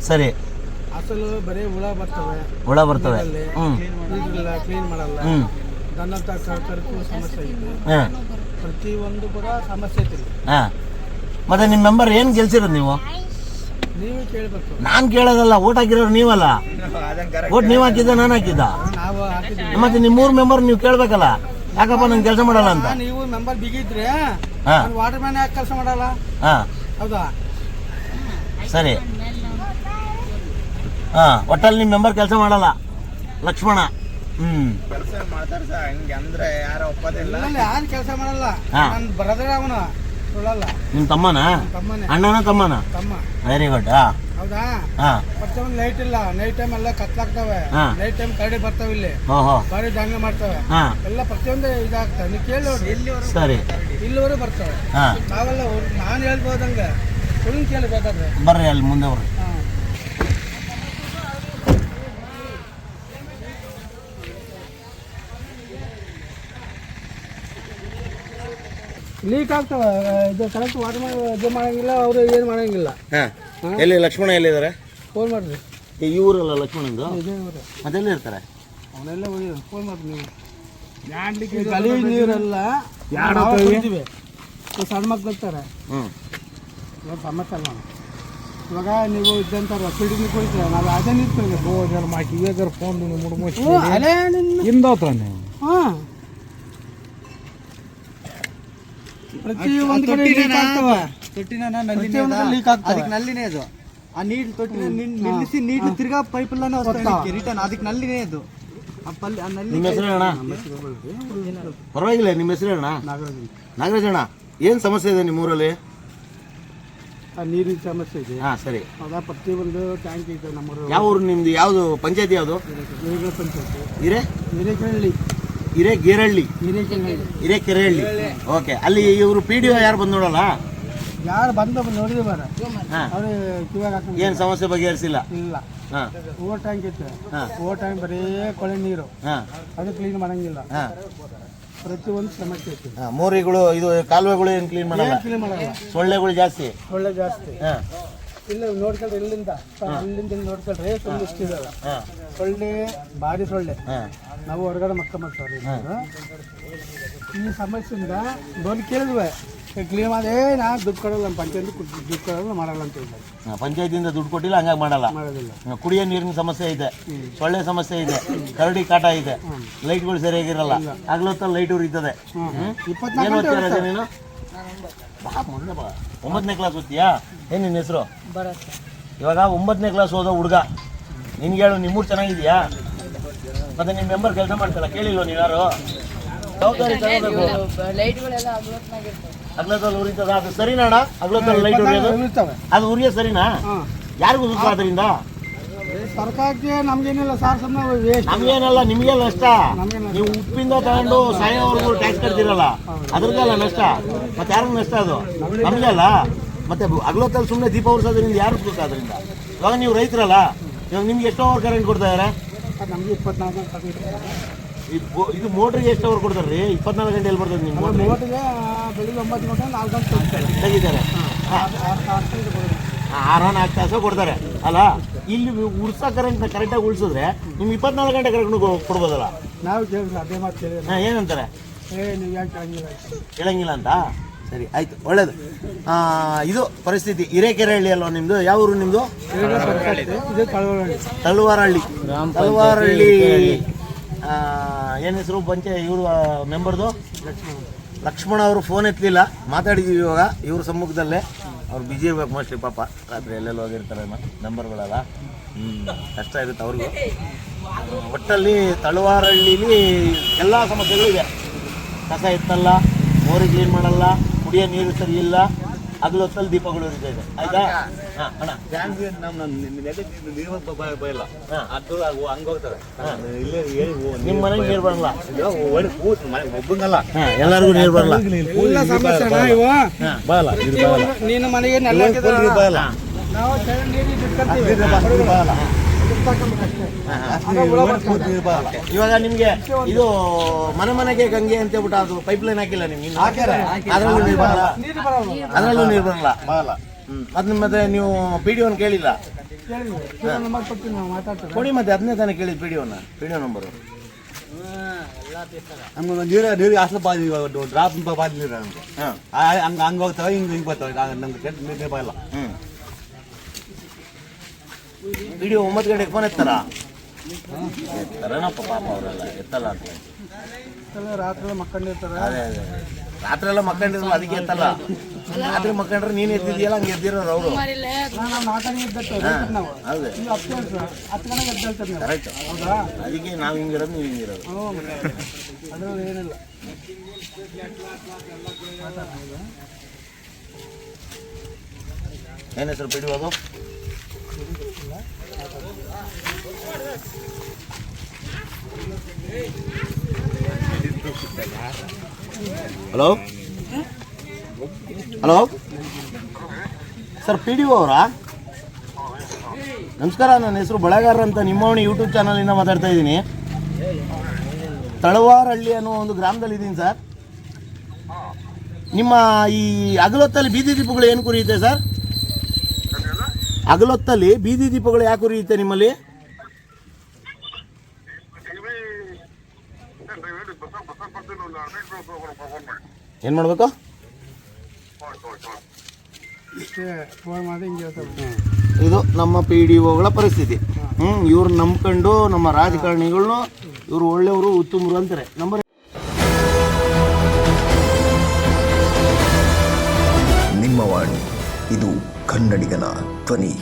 ಸರಿ. ಅಸಲು ಬರೀ ಹುಳ ಬರ್ತವೆ. ಹುಳ ಬರ್ತವೆ. ನೀರಲ್ಲಿ ಹ್ಮ್. ನೀರಿಲ್ಲ ಕ್ಲೀನ್ ಮಾಡಲ್ಲ. ಹ್ಮ್. ನನ್ನಂತ ಕರ್ಕು ಸಮಸ್ಯೆ ಇದೆ ಹಾಂ. ಪ್ರತಿಯೊಂದು ಕೂಡ ಸಮಸ್ಯೆ ಐತಿ. ಹಾಂ. ಮತ್ತೆ ನಿಮ್ಮ ಮೆಂಬರ್ ಏನು ಗೆಲ್ಸಿರೋದು ನೀವು? ನೀವು ಕೇಳಬೇಕು. ನಾನು ಕೇಳೋದಲ್ಲ ಓಟ್ ಹಾಕಿರೋರು ನೀವಲ್ಲ? ಓಟ್ ನೀವು ಹಾಕಿದ್ದ ನಾನು ಹಾಕಿದ್ದ? ನಾವು ಹಾಕಿದ್ವಿ ಮತ್ತೆ ನಿಮ್ಮ ಮೂರು ಮೆಂಬರ್ ನೀವು ಕೇಳಬೇಕಲ್ಲ? ಯಾಕಪ್ಪ ನಂಗೆ ಕೆಲಸ ಮಾಡಲ್ಲ ಅಂತ? ನೀವು ಮೆಂಬರ್ ಬಿಗಿದ್ರೆ ಹಾಂ. ವಾಟರ್ ಮ್ಯಾನ್ ಯಾಕೆ ಕೆಲಸ ಮಾಡಲ್ಲ? ಹಾಂ. ಹೌದಾ? ಸರಿ. ಹಾಂ ಒಟ್ಟಲ್ಲಿ ನಿಮ್ಮ ಮೆಂಬರ್ ಕೆಲಸ ಮಾಡಲ್ಲ. ಲಕ್ಷ್ಮಣ. ಹ್ಮ್. ಕೆಲಸ ಮಾಡ್ತಾರೆ ಸರ್ ಹಂಗೆ ಅಂದ್ರೆ ಯಾರು ಒಪ್ಪೋದಿಲ್ಲ ಯಾರು ಕೆಲಸ ಮಾಡಲ್ಲ. ಹಾ. ನನ್ನ ಬ್ರದರ್ ಅವನು ಸುಳ್ಳಲ್ಲ. ನಿಮ್ಮ ತಮ್ಮನ? ತಮ್ಮನೇ. ಅಣ್ಣನ ತಮ್ಮನ? ತಮ್ಮ. ವೆರಿ ಗುಡ್ ಹಾಂ ಹೌದಾ? ಹಾಂ. ಪ್ರತಿಯೊಂದು ಲೈಟ್ ಇಲ್ಲ. ನೈಟ್ ಟೈಮ್ ಎಲ್ಲ ಕತ್ಲಾಗ್ತವೆ. ಹಾ. ನೈಟ್ ಟೈಮ್ ಕರಡಿ ಬರ್ತಾವೆ ಇಲ್ಲಿ. ಓಹೋ. ಬಾರಿ ದಂಗೆ ಮಾಡ್ತವೆ. ಹಾ. ಎಲ್ಲ ಪ್ರತಿಯೊಂದು ಇದಾಗ್ತವೆ ನೀವು ಕೇಳಿ ನೋಡಿ ಸರಿ. ಇಲ್ಲಿವರೆಗೂ ಬರ್ತವೆ. ಹಾಂ. ನಾವೆಲ್ಲ ಅವ್ರ್- ನಾನು ಹೇಳ್ಬೋದಂಗೆ. ಸುಳ್ಳು ಕೇಳಿ ಬೇಕಾದ್ರೆ ಬರ್ರಿ ಅಲ್ಲಿ ಮುಂದೆ ಬರ್ರಿ. ಲೀಕ್ ಆಗ್ತವೆ ಇದು ಕರೆಕ್ಟ್ ವಾಟರ್ ಇದು ಮಾಡಂಗಿಲ್ಲ ಅವರು ಏನು ಮಾಡಂಗಿಲ್ಲ. ಹಾಂ ಎಲ್ಲಿ ಲಕ್ಷ್ಮಣ ಎಲ್ಲಿದ್ದಾರೆ? ಫೋನ್ ಮಾಡ್ರಿ. ಈ ಊರಲ್ಲ ಲಕ್ಷ್ಮಣಂದು? ಇದೇ ಇರ್ತಾರೆ? ಅವನೆಲ್ಲ ಹೋಗಿ ಫೋನ್ ಮಾಡ್ರಿ ನೀವು. ಈ ಗಲೀಜ್ ನೀರೆಲ್ಲ ಯಾರು ಕುಡ್ತೀವಿ. ಸಣ್ಣ ಮಕ್ಳು ಇರ್ತಾರೆ. ಹ್ಞೂ ಇವಾಗ ಸಮಸ್ಯೆ ಅಲ್ಲ ಇವಾಗ ನೀವು ಇದ್ದಂತಾರ ಫೀಲ್ಡಿಂಗ್ ಕುಡಿತೀರ? ನಾವು ಅದೇ ನೀರು ಕುಡಿಬೇಕು ಮಾಕಿ ಇವಾಗ ಫೋನ್ ನಿನ್ನ ಹಿಂದೋತ್ರ ನೀವು. ಹಾಂ ಕಡೆ ಆಗ್ತವೆ. ತೊಟ್ಟಿನ leak ಆಗ್ತವೆ. ಅದಕ್ಕೆ ನಲ್ಲಿನೇ ಅದು. ಆ ನೀರು ತೊಟ್ಟಿನ ನಿಲ್- ನಿಲ್ಲಿಸಿ ನೀರು ತಿರ್ಗಾ ಪೈಪ್ ಎಲ್ಲಾನು ರಿಟರ್ನ್ ಅದಕ್ಕೆ ನಲ್ಲಿನೇ ಅದು. ಆ ಪಲ್ಲಿ ಆ ನಲ್ಲಿ ನಿಮ್ಮ ಹೆಸರು ಅಣ್ಣ ಪರವಾಗಿಲ್ಲ ನಿಮ್ಮ ಹೆಸರು ಅಣ್ಣ ನಾಗರಾಜ್ ಅಣ್ಣ ಏನು ಸಮಸ್ಯೆ ಇದೆ ನಿಮ್ಮ ಊರಲ್ಲಿ ಆ ನೀರಿನ ಸಮಸ್ಯೆ ಇದೆ. ಹಾಂ ಸರಿ. ಪ್ರತಿ ಒಂದು ಟ್ಯಾಂಕ್ ಇದೆ ನಮ್ಮೂರು ಯಾವ ಊರು ನಿಮ್ದು ಯಾವುದು ಪಂಚಾಯತಿ ಯಾವುದು? ಹಿರೇಕೆರೆ ಪಂಚಾಯತ್. ಹಿರೇ? ಹಿರೇಕೆರಳ್ಳಿ ಹಿರೇಕೆರಳ್ಳಿ. ಹಿರೇಕೆರೆಹಳ್ಳಿ ಓಕೆ ಅಲ್ಲಿ ಇವರು ಪಿ ಡಿ ಒ ಯಾರು ಬಂದು ನೋಡಲ್ಲ? ಯಾರು ಬಂದ ನೋಡಿದ್ರೆ ಬಾರ ಅವ್ರು ಕಿವಾಗ ಏನು ಸಮಸ್ಯೆ ಬಗೆಹರಿಸಿಲ್ಲ? ಇಲ್ಲ. ಹಾಂ. ಓವರ್ ಟ್ಯಾಂಕ್ ಇತ್ತು. ಓವರ್ ಟ್ಯಾಂಕ್ ಬರೀ ಕೊಳೆ ನೀರು. ಹಾಂ. ಅದು ಕ್ಲೀನ್ ಮಾಡಂಗಿಲ್ಲ. ಪ್ರತಿಯೊಂದು ಸಮಸ್ಯೆ ಇತ್ತು. ಮೋರಿಗಳು ಇದು ಕಾಲುವೆಗಳು ಏನು ಕ್ಲೀನ್ ಮಾಡಲ್ಲ? ಕ್ಲೀನ್ ಮಾಡಲ್ಲ. ಸೊಳ್ಳೆಗಳು ಜಾಸ್ತಿ? ಸೊಳ್ಳೆ ಜಾಸ್ತಿ. ಹಾಂ. ಇಲ್ಲ ನೋಡ್ಕೊಳ್ರಿ ಇಲ್ಲಿಂದ. ಅಲ್ಲಿಂದ ಇಲ್ಲಿ ನೋಡ್ಕೊಳ್ರಿ ಸೊಳ್ಳೆ ಇಷ್ಟ ಸೊಳ್ಳೆ ಭಾರಿ ಸೊಳ್ಳೆ. ನಾವು ಹೊರಗಡೆ ಮಕ್ಕ ಸರ್ ಈ ಸಮಸ್ಯೆಯಿಂದ ಬಂದು ಕೇಳಿದ್ವಿ. ಕ್ಲೀನ್ ಮಾಡೇ ನಾ ದುಡ್ಡು ಕೊಡಲ್ಲ ಪಂಚಾಯತ್ ದುಡ್ಡು ಕೊಡಲ್ಲ ಮಾಡಲ್ಲ ಅಂತ ಹೇಳಿದ್ದಾರೆ ಪಂಚಾಯತಿಯಿಂದ ದುಡ್ಡು ಕೊಟ್ಟಿಲ್ಲ ಹಂಗಾಗಿ ಮಾಡಲ್ಲ. ಮಾಡೋದಿಲ್ಲ. ಕುಡಿಯೋ ನೀರಿನ ಸಮಸ್ಯೆ ಇದೆ ಸೊಳ್ಳೆ ಸಮಸ್ಯೆ ಇದೆ ಕರಡಿ ಕಾಟ ಇದೆ ಲೈಟ್ಗಳು ಸರಿಯಾಗಿರಲ್ಲ. ಆಗ್ಲೋತ್ತ ಲೈಟ್ ಉರಿತದೆ? ಇಪ್ಪತ್ನಾಲ್ಕು ಏನು ಗಂಟೆ ನೀನು? ಒಂಬತ್ತನೇ ಕ್ಲಾಸ್ ಓದ್ತೀಯಾ? ಏನು ನಿನ್ನ ಹೆಸರು? ಇವಾಗ ಒಂಬತ್ತನೇ ಕ್ಲಾಸ್ ಓದೋ ಹುಡುಗ. ನಿನ್ಗೆ ಹೇಳು ನಿಮ್ಮೂರು ಚೆನ್ನಾಗಿದ್ಯಾ? ಮತ್ತೆ ನಿಮ್ಮ ಮೆಂಬರ್ ಕೆಲಸ ಮಾಡ್ತಾರ? ಕೇಳಿಲ್ವ ನೀವ್ಯಾರು ಜವಾಬ್ದಾರಿ ತಗೋಬೇಕು. ಅಗ್ಲತ್ತಲ್ಲಿ ಉರಿತದ ಅದು ಸರಿನಾ ಅಣ್ಣ? ಅಗ್ಲತ್ತಲ್ಲಿ ಲೈಟ್ ಉರಿಯೋದು? ಅದು ಉರಿಯೋ ಸರಿನಾ? ಯಾರಿಗೂ ಸುಖ ಅದರಿಂದ ಸರ್ಕಾರಕ್ಕೆ ನಮ್ಗೇನಿಲ್ಲ ಸರ್ ಸುಮ್ಮನೆ ವೇಸ್ಟ್ ನಮ್ಗೇನಲ್ಲ ನಿಮ್ಗೆ ನಷ್ಟ. ನೀವು ಉಪ್ಪಿಂದ ತಗೊಂಡು ಸಾಯೋವರೆಗೂ ಟ್ಯಾಕ್ಸ್ ಕಟ್ತಿರಲ್ಲ ಅದ್ರದ್ದಲ್ಲ ನಷ್ಟ. ಮತ್ತೆ ಯಾರಿಗೂ ನಷ್ಟ ಅದು? ನಮ್ಗೆ ಅಲ್ಲ. ಮತ್ತೆ ಅಗ್ಲೊತ್ತಲ್ಲಿ ಸುಮ್ಮನೆ ದೀಪ ಉರ್ಸೋದ್ರಿಂದ ಯಾರು ಸುಖ ಅದರಿಂದ? ಇವಾಗ ನೀವು ರೈತರಲ್ಲ ಇವಾಗ ನಿಮ್ಗೆ ಎಷ್ಟು ಅವರ್ ಕರೆಂಟ್ ಕೊಡ್ತಾ ಇದಾರೆ? ನಮಗೆ ಇಪ್ಪತ್ನಾಲ್ಕು ಗಂಟೆ ಇದು ಮೋಟ್ರಿಗೆ ಎಷ್ಟು ಅವರ್ ಕೊಡ್ತಾರೆ ರೀ ಇಪ್ಪತ್ನಾಲ್ಕು ಗಂಟೆಯಲ್ಲಿ ಬರ್ತದೆ ನಿಮ್ಮ ಮೋಟ್ರಿಗೆ ಬೆಳಿಗ್ಗೆ ಒಂಬತ್ತು ಗಂಟೆ ನಾಲ್ಕು ಗಂಟೆ ತೆಗಿತಾರೆ. ಆರು ನಾಲ್ಕು ತಾಸು ಕೊಡ್ತಾರೆ. ಅಲ್ಲ ಇಲ್ಲಿ ಉರ್ಸ ಕರೆಂಟ್ನ ಕರೆಕ್ಟಾಗಿ ಉಳಿಸಿದ್ರೆ ನಿಮ್ಗೆ ಇಪ್ಪತ್ನಾಲ್ಕು ಗಂಟೆ ಕರೆಕ್ಟ್ ಕೊಡ್ಬೋದಲ್ಲ? ನಾವು ಕೇಳಿದ್ರೆ ಅದೇ ಮಾತು ಕೇಳಿದ್ರೆ ಹಾಂ ಏನಂತಾರೆ? ಏ ನೀವು ಯಾಕೆ ಕೇಳಂಗಿಲ್ಲ ಕೇಳಂಗಿಲ್ಲ ಅಂತ? ಸರಿ ಆಯ್ತು ಒಳ್ಳೇದು. ಇದು ಪರಿಸ್ಥಿತಿ. ಹಿರೇಕೆರೆಹಳ್ಳಿ ಅಲ್ವಾ ನಿಮ್ದು? ಯಾವ ಊರು ಕಳವಳ್ಳಿ ತಳುವಾರಹಳ್ಳಿ. ತಳುವಾರಹಳ್ಳಿ. ಏನು ಹೆಸರು ಪಂಚ ಇವರು ಮೆಂಬರ್ದು? ಲಕ್ಷ್ಮಣ. ಅವರು ಫೋನ್ ಎತ್ತಲಿಲ್ಲ. ಮಾತಾಡಿದೀವಿ ಇವಾಗ ಇವ್ರ ಸಮ್ಮುಖದಲ್ಲೇ. ಅವ್ರು ಬಿಜಿ ಇರ್ಬೇಕು ಮೋಸ್ಟ್ಲಿ ಪಾಪ. ರಾತ್ರಿ ಎಲ್ಲೆಲ್ಲಿ ಹೋಗಿರ್ತಾರೆ ನಂಬರ್ಗಳಲ್ಲ. ಹ್ಞೂ ಕಷ್ಟ ಇರುತ್ತೆ ಅವ್ರಿಗೂ. ಒಟ್ಟಲ್ಲಿ ತಳುವಾರಹಳ್ಳಿಲಿ ಎಲ್ಲ ಸಮಸ್ಯೆಗಳು ಇದೆ. ಕಸ ಎತ್ತಲ್ಲ ಮೋರಿ ಕ್ಲೀನ್ ಮಾಡಲ್ಲ, ಕುಡಿಯೋ ನೀರು ಸರಿ ಇಲ್ಲ. ಹಗಲೊತ್ತಲ್ಲಿ ದೀಪಗಳು ಉರಿತಾ ಇದೆ. ಆಯ್ತಾ? ಹಾ, ಅಣ್ಣ. ನಿಮ್ಮ ಬಯಲ್ಲ. ಅದು ಹಂಗೋಗ್ತವೆ ಇಲ್ಲೇ ನಿಮ್ಮ ಮನೆಗೆ ನೀರು ಬರಲ್ಲ? ಒಬ್ಬಂಗಲ್ಲ. ಹಾಂ ಎಲ್ಲರಿಗೂ ನೀರು ಬರಲ್ಲ. ಇಲ್ಲ ಸಮಸ್ಯೆ ಅಣ್ಣ ಇವು? ಬಯಲ್ಲ ಇದು ಬಯಲ್ಲ ನೀನು ಮನೆಗೆ ನೆಲ್ಲ ಹಾಕಿದ್ರೆ ಬಯಲ್ಲ ನಾವು ಚರಂಡಿ ನೀರು ಇಟ್ಕೊಳ್ತೀವಿ. ನೀರು ಬಯಲ್ಲ ಇವಾಗ ನಿಮ್ಗೆ ಇದು ಮನೆ ಮನೆಗೆ ಗಂಗೆ ಅಂತ ಹೇಳ್ಬಿಟ್ಟು ಅದು ಪೈಪ್ ಲೈನ್ ಹಾಕಿಲ್ಲ ನಿಮ್ಗೆ ಅದರಲ್ಲೂ ಅದ್ರಲ್ಲೂ ನೀರು ಬರಲ್ಲ? ಅದ್ ಅದ್ರಲ್ಲೂ ನೀರು ಬರಲ್ಲ? ಅದನ್ನ ಮತ್ತೆ ನೀವು ಪಿ ಡಿ ಒನ್ ಕೇಳಿಲ್ಲ. ಕೊಡಿ ಮತ್ತೆ ಅದನ್ನೇ ತಾನೇ ಕೇಳಿದ್ P D one P D O number ನಮ್ಗೆ ನೀರು ನೀರಿಗೆ ಅಸಲು ಬಾದಿ ಡ್ರಾಪ್ ಬಾದಿ ನೀರು ನಮ್ಗೆ. ಹಂಗೆ ಹಂಗೆ ಹೋಗ್ತಾವೆ ಹಿಂಗೆ ಹಿಂಗೆ ಬರ್ತಾವೆ. ನಮ್ಗೆ ಕೆಟ್ಟ ನೀರು ಬರಲ್ಲ. ಪಿ ಒಂಬತ್ತು ಗಂಟೆಗೆ ಫೋನ್ ಎತ್ತಾರ ಎತ್ತಾರನಪ್ಪ ಪಾಪ ಅವರೆಲ್ಲ ಎತ್ತಲ್ಲ ಅಂತ. ರಾತ್ರಿ ಮಕ್ಕಂಡಿರ್ತಾರೆ ಅದೇ ಅದೇ ರಾತ್ರಿ ಎಲ್ಲ ಮಕ್ಕಂಡಿರಲ್ಲ ಅದಕ್ಕೆ ಎತ್ತಲ್ಲ. ರಾತ್ರಿ ಮಕ್ಕಂಡ್ರೆ ನೀನು ಎದ್ದಿದ್ಯಲ್ಲ ಹಂಗೆ ಎದ್ದಿರೋರು ಅವರು. ನೀವು ಕರೆಕ್ಟ್ ಅದಕ್ಕೆ ನಾವು ಹಿಂಗಿರೋದು ನೀವು ಹಿಂಗಿರೋದು. ಏನಿಲ್ಲ. ಏನು ಹೆಸರು ಪಿ ಡಿ ಅದು hello? Hello? Sir P D O ಅವರಾ? ನಮಸ್ಕಾರ, ನನ್ನ ಹೆಸರು ಬಳೆಗಾರ ಅಂತ ನಿಮ್ಮವಣಿ ಯೂಟ್ಯೂಬ್ ಚಾನಲಿಂದ ಮಾತಾಡ್ತಾ ಇದ್ದೀನಿ. ತಳವಾರಹಳ್ಳಿ ಅನ್ನೋ ಒಂದು ಗ್ರಾಮದಲ್ಲಿ ಇದ್ದೀನಿ ಸರ್. ನಿಮ್ಮ ಈ ಅಗಲೊತ್ತಲ್ಲಿ ಬೀದಿ ದೀಪಗಳು ಏನು ಕುರಿಯುತ್ತೆ ಸರ್? ಅಗಲೊತ್ತಲ್ಲಿ ಬೀದಿ ದೀಪಗಳು ಯಾಕೆ ಕುರಿಯುತ್ತೆ ನಿಮ್ಮಲ್ಲಿ? ಏನು ಮಾಡಬೇಕು? ಇದು ನಮ್ಮ ಪಿ ಡಿ ಒಗಳ ಪರಿಸ್ಥಿತಿ. ಹ್ಞೂ ಇವ್ರು ನಂಬ್ಕೊಂಡು ನಮ್ಮ ರಾಜಕಾರಣಿಗಳನ್ನ ಇವರು ಒಳ್ಳೆಯವರು ಉತ್ತಮರು ಅಂತಾರೆ. ನಂಬರ್ ನಿಮ್ಮ ವಾಣಿ ಇದು ಕನ್ನಡಿಗನ ಧ್ವನಿ.